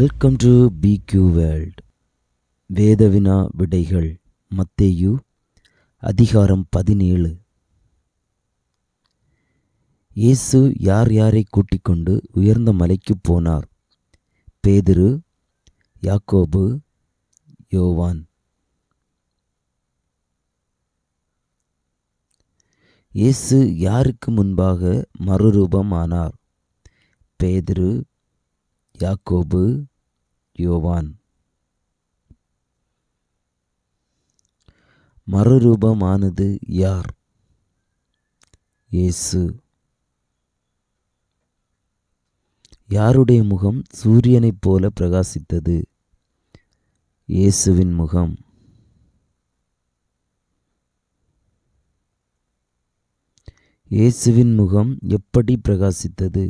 Welcome to BQ world வேதவினா விடைகள் மத்தேயு அதிகாரம் பதினேழு. இயேசு யார் யாரை கூட்டிக் கொண்டு உயர்ந்த மலைக்கு போனார்? பேதுரு யாக்கோபு யோவான். இயேசு யாருக்கு முன்பாக மறுரூபமானார்? பேதுரு யாக்கோபு யோவான். மறுரூபமானது யார்? இயேசு. யாருடைய முகம் சூரியனைப் போல பிரகாசித்தது? இயேசுவின் முகம். இயேசுவின் முகம் எப்படி பிரகாசித்தது?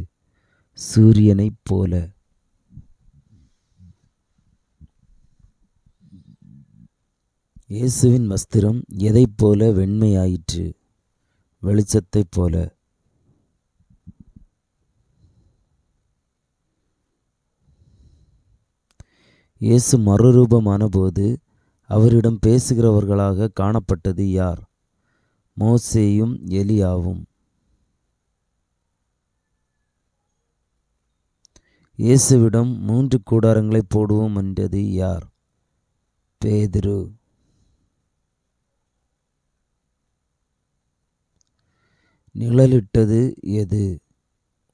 சூரியனைப் போல. இயேசுவின் வஸ்திரம் எதைப் போல வெண்மையாயிற்று? வெளிச்சத்தைப் போல. இயேசு மறுரூபமான போது அவரிடம் பேசுகிறவர்களாக காணப்பட்டது யார்? மோசேயும் எலியாவும். இயேசுவிடம் மூன்று கூடாரங்களை போடுவோம் என்றது யார்? பேதிரு. நிழலிட்டது எது?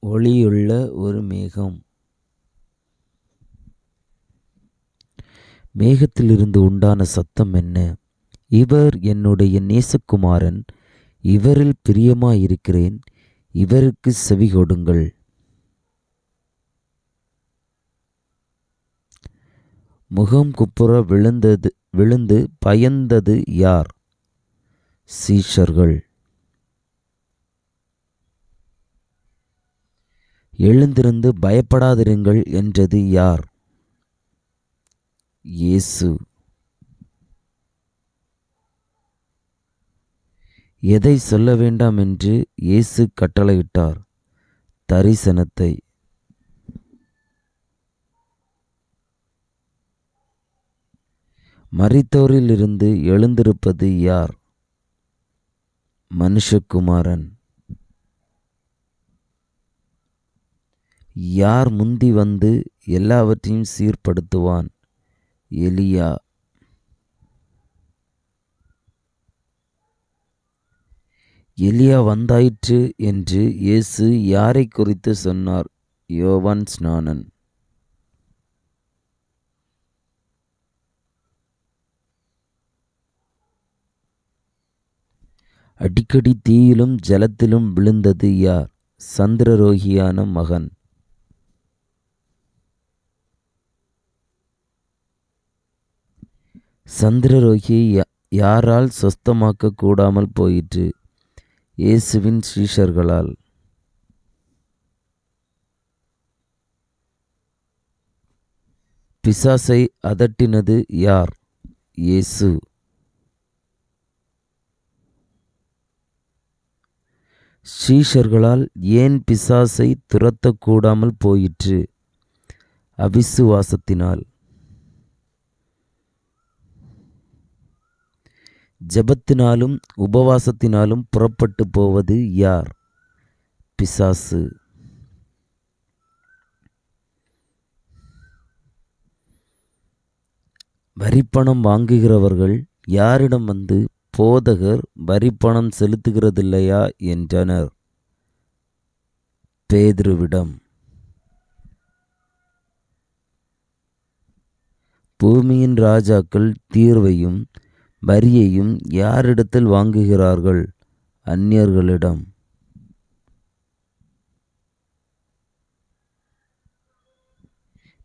ஒளியுள்ள ஒரு மேகம். மேகத்திலிருந்து உண்டான சத்தம் என்ன? இவர் என்னுடைய நேசகுமாரன். இவரில் பிரியமாயிருக்கிறேன். இவருக்கு செவி கொடுங்கள். முகம் குப்புற விழுந்தது விழுந்து பயந்தது யார்? சீஷர்கள். எழுந்திருந்து பயப்படாதிருங்கள் என்றது யார்? இயேசு. எதை சொல்ல வேண்டாம் என்று இயேசு கட்டளையிட்டார். தரிசனத்தை. மறித்தோரிலிருந்து எழுந்திருப்பது யார்? மனுஷகுமாரன். யார் முந்தி வந்து எல்லாவற்றையும் சீர்படுத்துவான்? எலியா. எலியா வந்தாயிற்று என்று இயேசு யாரை குறித்து சொன்னார்? யோவான் ஸ்நானன். அடிக்கடி தீயிலும் ஜலத்திலும் விழுந்தது யார்? சந்திரரோகியான மகன். சந்திரரோகி யாரால் சொஸ்தமாக்க கூடாமல் போயிற்று? இயேசுவின் ஸ்ரீஷர்களால் பிசாசை அதட்டினது யார்? இயேசு. ஸ்ரீஷர்களால் ஏன் பிசாசை துரத்தக்கூடாமல் போயிற்று? அவிசுவாசத்தினால். ஜபத்தினாலும் உபவாசத்தினாலும் புறப்பட்டு போவது யார்? பிசாசு. வரிப்பணம் வாங்குகிறவர்கள் யாரிடம் வந்து போதகர் வரிப்பணம் செலுத்துகிறதில்லையா? என்றனர். பேதுருவிடம் பூமியின் ராஜாக்கள் தீர்வையும் வரியையும் யாரிடத்தில் வாங்குகிறார்கள்? அந்நியர்களிடம்.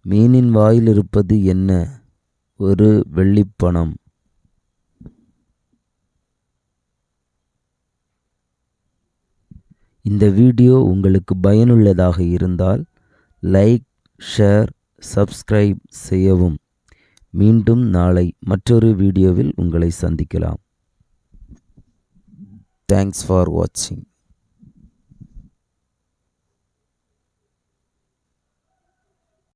மீனின் வாயில் இருப்பது என்ன? ஒரு வெள்ளிப்பணம். இந்த வீடியோ உங்களுக்கு பயனுள்ளதாக இருந்தால் லைக் ஷேர் சப்ஸ்கிரைப் செய்யவும். மீண்டும் நாளை மற்றொரு வீடியோவில் உங்களை சந்திக்கலாம். தேங்க்ஸ் ஃபார் வாட்சிங்